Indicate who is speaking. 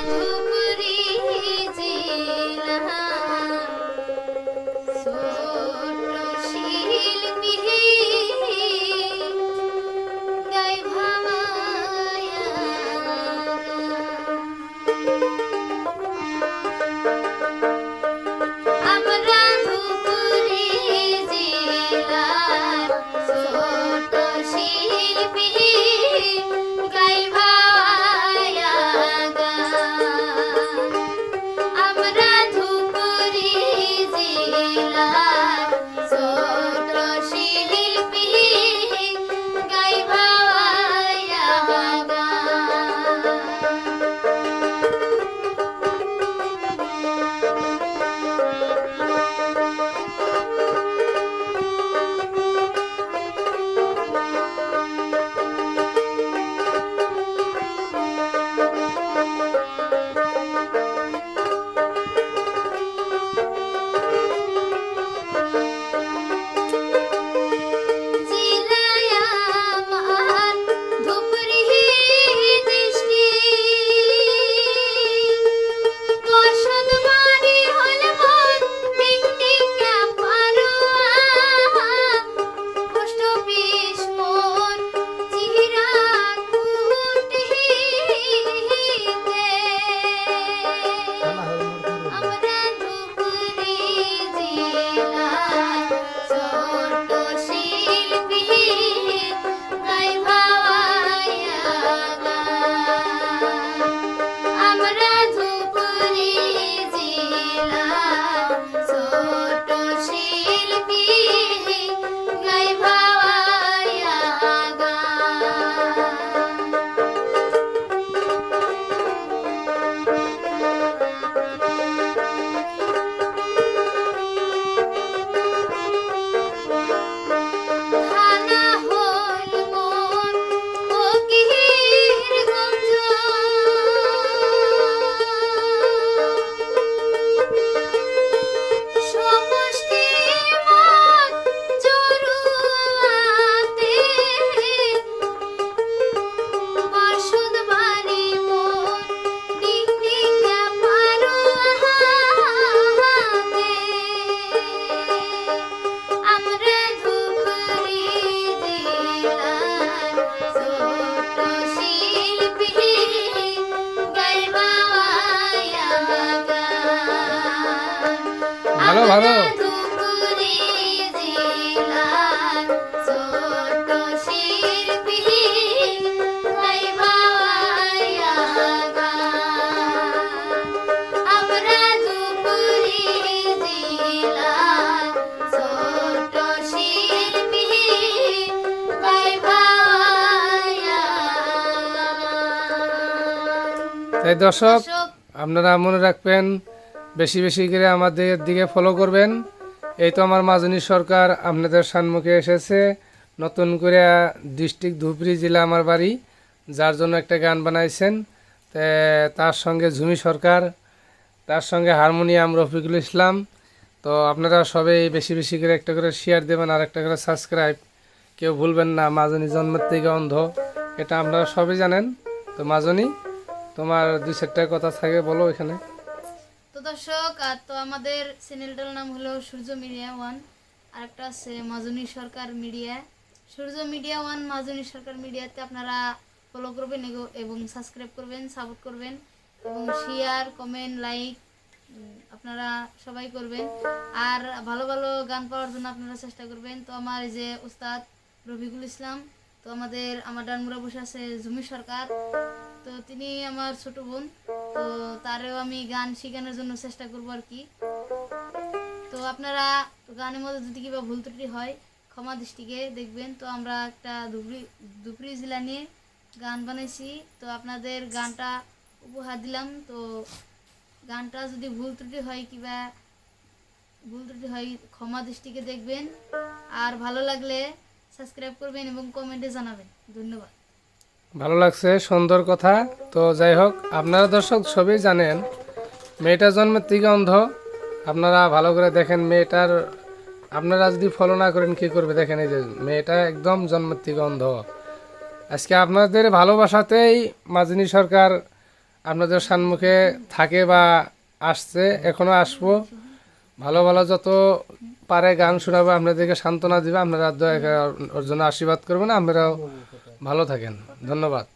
Speaker 1: ধুপুরি জেলা ছোট শিল্পী গাইবা
Speaker 2: তাই দর্শক। আপনারা মনে রাখবেন বেশি বেশি করে আমাদের দিকে ফলো করবেন। এই তো আমার মাজনী সরকার আপনাদের সম্মুখে এসেছে। নতুন করে ডিস্ট্রিক্ট ধুবড়ি জেলা আমার বাড়ি, যার জন্য একটা গান বানাইছেন। তার সঙ্গে ঝুমি সরকার, তার সঙ্গে হারমোনিয়াম রফিকুল ইসলাম। তো আপনারা সবাই বেশি বেশি করে একটা করে শেয়ার দেবেন আর একটা করে সাবস্ক্রাইব কেউ ভুলবেন না, মাজনী জন্মের থেকে অন্ধ। এটা আপনারা সবই জানেন। তো মাজনী, তোমার দুই চারটা কথা থাকে বলো এখানে।
Speaker 1: তো দর্শক, আর তো আমাদের চ্যানেলটার নাম হলো সূর্য মিডিয়া ওয়ান আর একটা আছে Majni Sarkar media Surya media one Majni Sarkar মিডিয়াতে আপনারা ফলো করবেন এবং সাবস্ক্রাইব করবেন সাপোর্ট করবেন, এবং শেয়ার কমেন্ট লাইক আপনারা সবাই করবেন। আর ভালো ভালো গান পাওয়ার জন্য আপনারা চেষ্টা করবেন। তো আমার যে উস্তাদ রফিকুল ইসলাম, তো আমাদের, আমার ডানমুরা বসে আছে জুমি সরকার। তো তিনি আমার ছোট বোন। তো তারেও আমি গান শেখানোর জন্য চেষ্টা করব আর কি। তো আপনারা গানের মধ্যে যদি কিবা ভুল ত্রুটি হয়, ক্ষমা দৃষ্টিকে দেখবেন। তো আমরা একটা ধুবড়ি ধুবড়ি জেলা নিয়ে গান বানাইছি। তো আপনাদের গানটা উপহার দিলাম। তো গানটা যদি ভুল ত্রুটি হয়, কিবা ভুল ত্রুটি হয়, ক্ষমা দৃষ্টিকে দেখবেন। আর ভালো লাগলে সাবস্ক্রাইব করবেন এবং কমেন্টে জানাবেন। ধন্যবাদ।
Speaker 2: ভালো লাগছে, সুন্দর কথা। তো যাই হোক, আপনারা দর্শক সবই জানেন মেয়েটা জন্মের থেকে অন্ধ আপনারা ভালো করে দেখেন মেয়েটার, আপনারা যদি ফলো না করেন, কি করবে? দেখেন এই যে মেয়েটা একদম জন্মের থেকে অন্ধ আজকে আপনাদের ভালোবাসাতেই মাজনী সরকার আপনাদের সম্মুখে থাকে বা আসছে, এখনও আসব। ভালো ভালো যত পারে গান শোনাবো, আপনাদেরকে সান্ত্বনা দিবে, আপনারা দয়া ওর জন্য আশীর্বাদ করবেন আপনারাও ভালো থাকেন ধন্যবাদ।